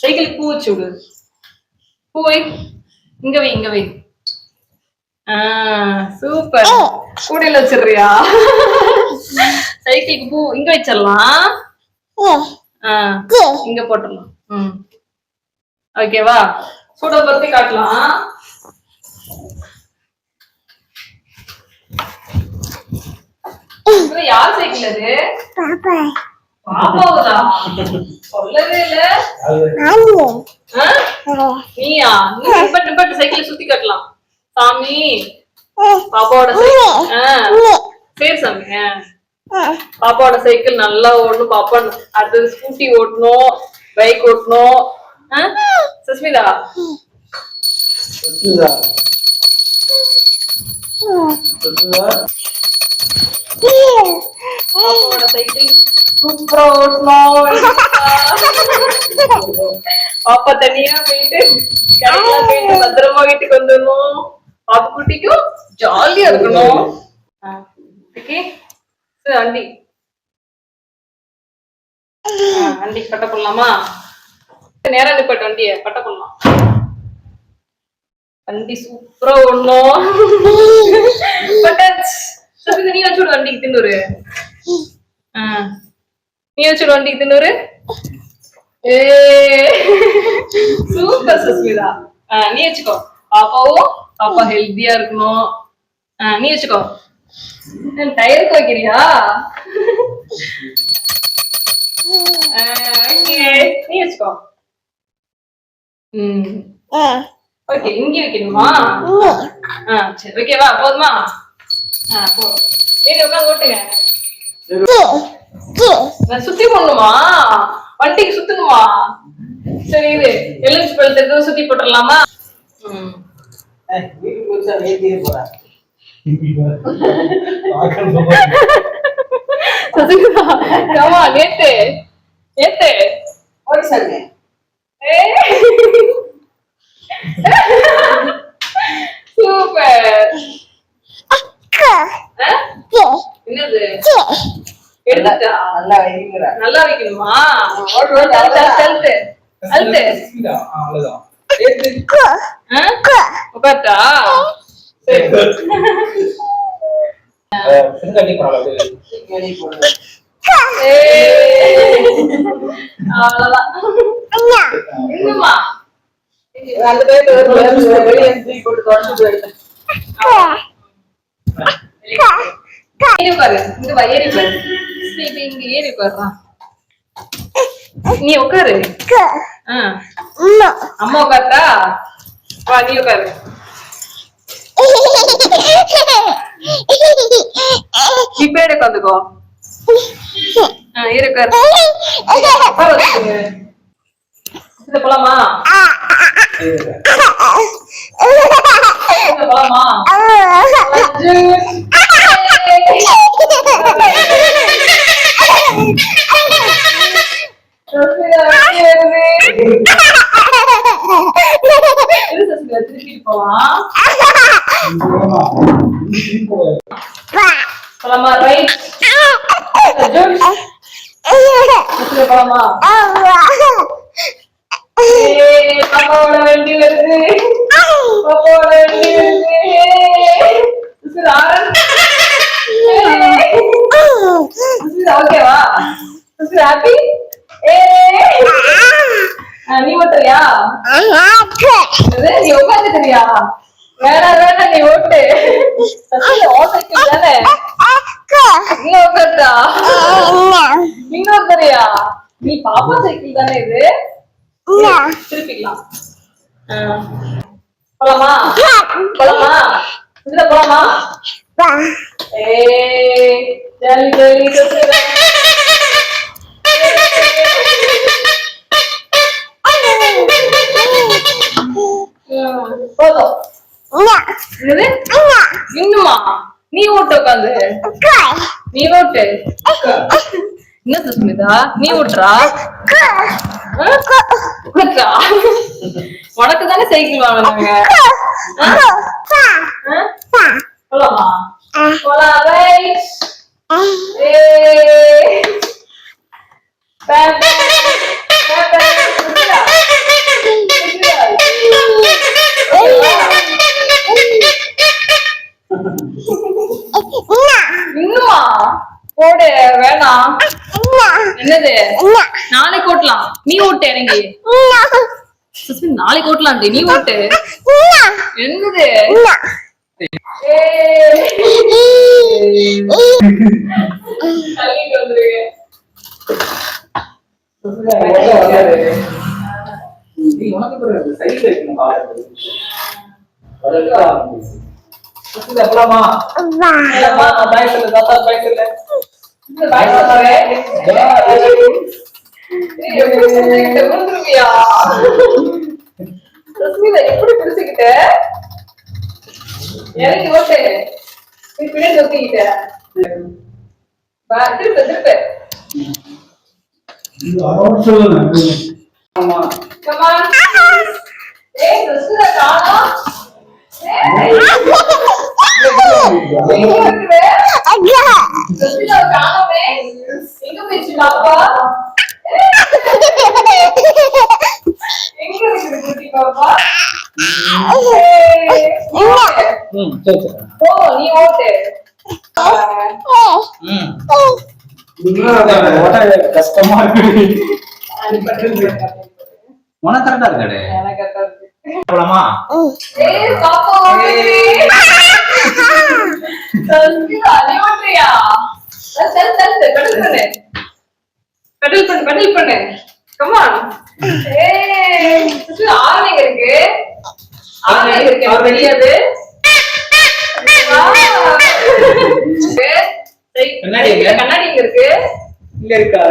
Cycle பூ வச்சு விடு. பூ வை. இங்க வை இங்க வை. சூப்பர். கூடையில வச்சிடுறியா? சைக்கிளுக்கு பூ இங்க வச்சிடலாம். இங்க போட்டுடலாம். ஓகேவா கூட பத்தி காட்டலாம். யார் சைக்கிள் அது? பாப்பாவுதா? சொல்லவே இல்ல? நீயா? நீ நிப்பட்டு நிப்பட்டு சைக்கிள் சுத்தி காட்டலாம். சாமி பாப்பாவோட. சரி சாமி ஆ. பாப்பாவோட சைக்கிள் நல்லா ஓடணும் பாப்பா அடுத்தது ஸ்கூட்டி ஓட்டணும் பைக் ஓட்டணும்? சுஸ்மிதா. பாப்பாவோட சைக்கிள் சூப்பரா ஓட்டணும் பாப்பா தனியா போயிட்டு பத்திரமா வீட்டுக்கு வந்துடணும். பாப்பு குட்டிக்கும் ஜாலியா இருக்கணும். ஓகே அண்டி ஆ, வண்டி பட்ட போடலாமா நேரா நிப்பாட்டு வண்டிய பட்ட போடலாம் வண்டி சூப்பரா சபிதா நீ வச்சுடு வண்டிக்கு தின்னூரு நீ வச்சுடு வண்டிக்கு தின்னூரு ஏ சூப்பர் சுஸ்மிதா. நீ வச்சுக்கோ. பாப்பாவும் பாப்பா ஹெல்த்தியா இருக்கணும். நீ வச்சுக்கோ. டயருக்கு வைக்கிறியா. நீ வச்சுக்கோ. ஓகே இங்க வைக்கணுமா? சரி ஓகேவா போதுமா? ஆ போ. ஏறி உட்காந்து ஓட்டுங்க. சுத்தி போடணுமா? வண்டிக்கு சுத்தணுமா? சரி இது எலுமிச்சு பழத்துக்கு சுத்தி போட்டுடலாமா ம். சசிகலா ஆமா நேத்து நேத்து சூப்பர். என்னது? எடுத்துட்டா? நல்லா வைக்கணுமா அழுத்து அழுத்து அழுத்து ஆ? உட்கார்ட்டா நீ உட்காரு. ஆ. அம்மா உட்காருடா வா நீ உட்காரு பேடு உட்காந்துக்கோ இதுல போலாமா? போலாமா? திருப்பிட்டு போலாம் போலாமா ரைட் போலாமா ஏய், பாப்பாவோட வண்டி வருது பாப்பாவோட வண்டி வருது ஏய், சுசில் ஆரன். ஏய், சுசில் ஓகேவா சுசில் ஹாப்பி நீ ஓட்டுறியா? நீ உட்காந்துக்கிறியா? வேணாம் வேணாம் நீ ஓட்டு. ஓட்டுக்கு தானே? நீங்க உட்காரியா நீ பாப்பா சைக்கிள் தானே இது? திருப்பிக்கலாம். போலாமா? போலாமா? இதுல போலாமா? ஏய் ஜாலி ஜாலி போதும். இன்னுமா? நீ ஓட்டு உட்காந்து. நீ ஓட்டு. என்ன சுஸ்மிதா நீ ஓட்டுறா? உனக்கு தானே சைக்கிள் வாங்கினாங்க போலாமா போலாம் ரைட் ஏய் பேம் பேம் பேம் சுஸ்மிதா இன்னுமா போடு வேணாம். என்னது? நாளைக்கு ஓட்டலாம் நீ ஓட்டு இறங்கி. நாளைக்கு ஓட்டலாம் நீ ஓட்டு. என்னது? ஏய். இந்த பாய் சொல்றேன். ஏய், எப்படி பிடிச்சுக்கிட்ட? விழுந்துருவியா? சுஸ்மிதா, எப்படி பிடிச்சுக்கிட்ட? இறங்கி ஓட்டு நீ பின்னாடி தொத்திக்கிட்ட பா, திருப்பு திருப்பு Come on. ஏய், சுஸ்மிதா காணோம். ஏய், எங்க இருக்குது? சுஸ்மிதா காணோமே. எங்க போயிடுச்சு பாப்பா? எங்க இருக்குது குட்டி பாப்பா? ஏய், நீ ஓட்டு. நீ ஓட்டு. கஷ்டமா இருக்கு உனக்கு கரெக்டா இருக்காடே எனக்கு கரெக்டா இருக்கு. போலாமா ஏய், பாப்பா ஓடுது. நீ ஓட்டுறியா? பண்ணு. pedal பண்ணு, pedal பண்ணு. கமான் ஏய், இருக்கு? எங்க. சரி, கண்ணாடி எங்க? கண்ணாடி எங்க இருக்கு? இங்க இருக்கா?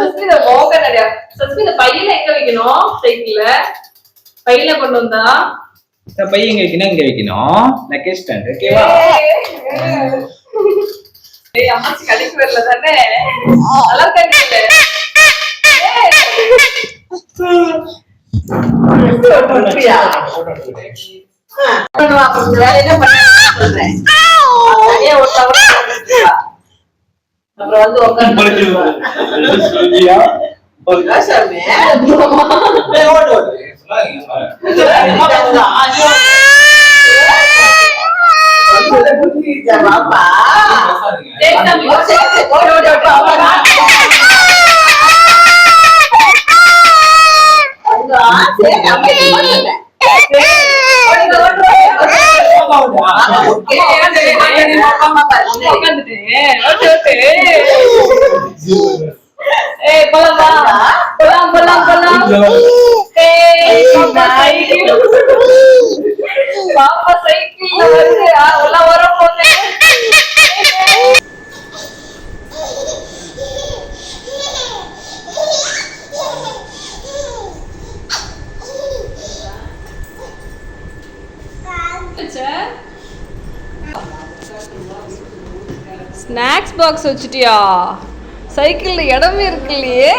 சஸ்மிதா போக நிறையா சஸ்மிதா பையில எங்க வைக்கணும்? சைக்கிள்ல. பையில கொண்டு வந்தா? இந்த பையன் இங்க வைக்கணும்? இங்க வைக்கணும். லக்கேஜ் ஸ்டாண்ட் ஓகேவா ஏய், ஏய் அம்மாச்சி கடைக்கு வரல தானே? நல்லா கண்டிப்பா அப்புறம் வந்து உட்காந்து ஏய் போலாம் போலாம் போலாம் பாப்பா சைக்கிள் வருது ஸ்நாக்ஸ் பாக்ஸ் வச்சுட்டியா? சைக்கிளில் இடமே இருக்கு இல்லையே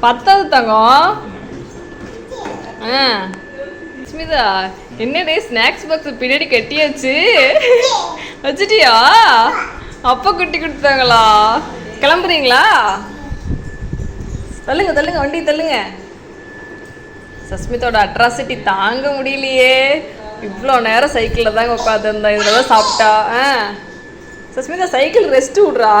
பத்தாது தங்கம். ஆ. ஸ்மிதா என்னடே ஸ்நாக்ஸ் பாக்ஸ் பின்னாடி கட்டியாச்சு? வச்சுட்டியா? அப்பா குட்டி கொடுத்தாங்களா? கிளம்புறீங்களா? தள்ளுங்க தள்ளுங்க வண்டி தள்ளுங்க. சஸ்மிதோட அட்ராசிட்டி தாங்க முடியலையே. இவ்வளோ நேரம் சைக்கிளில் தாங்க உட்காந்துருந்தா இதில் தான் சாப்பிட்டா. ஆ. சஸ்மிதா சைக்கிள் ரெஸ்ட் விட்றா.